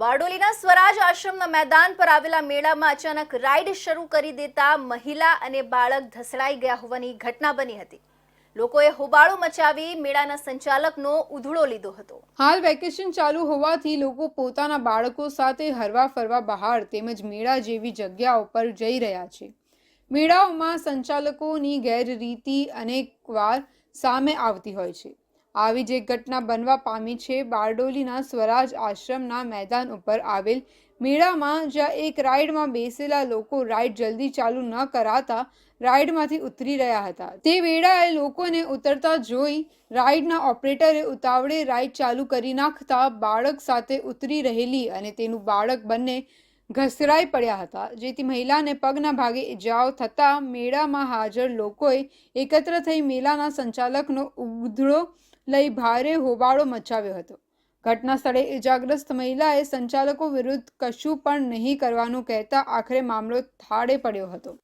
બારડોલીના સ્વરાજ આશ્રમના મેદાન પર આવેલા મેળામાં અચાનક રાઈડ શરૂ કરી દેતા મહિલા અને બાળક ધસડાઈ ગયા હોવાની ઘટના બની હતી. લોકોએ હોબાળો મચાવી મેળાના સંચાલકનો ઉધળો લીધો હતો. હાલ વેકેશન ચાલુ હોવાથી લોકો પોતાના બાળકો સાથે હરવા ફરવા બહાર તેમજ મેળા જેવી જગ્યાઓ પર જઈ રહ્યા છે. મેળાઓમાં સંચાલકોની ગેરરીતિ અનેકવાર સામે આવતી હોય છે. આવી જ એક ઘટના બનવા પામી છે, બારડોલીના સ્વરાજ આશ્રમના મેદાન ઉપર આવેલ મેળામાં જ્યાં એક રાઈડમાં બેસેલા લોકો રાઈડ જલ્દી ચાલુ ન કરાતા રાઈડમાંથી ઉતરી રહ્યા હતા. તે વેળાએ લોકોને ઉતરતા જોઈ રાઈડના ઓપરેટરે ઉતાવળે રાઈડ ચાલુ કરી નાખતા બાળક સાથે ઉતરી રહેલી અને તેનું બાળક બંને ઘસરાઈ પડ્યા હતા. જેથી મહિલાને પગના ભાગે ઇજાઓ થતાં મેળામાં હાજર લોકોએ એકત્ર થઈ મેળાના સંચાલકનો ઉધળો લઈ ભારે હોબાળો મચાવ્યો હતો. ઘટના સ્થળે ઇજાગ્રસ્ત મહિલાએ સંચાલકો વિરુદ્ધ કશું પણ નહીં કરવાનું કહેતા આખરે મામલો થાળે પડ્યો હતો.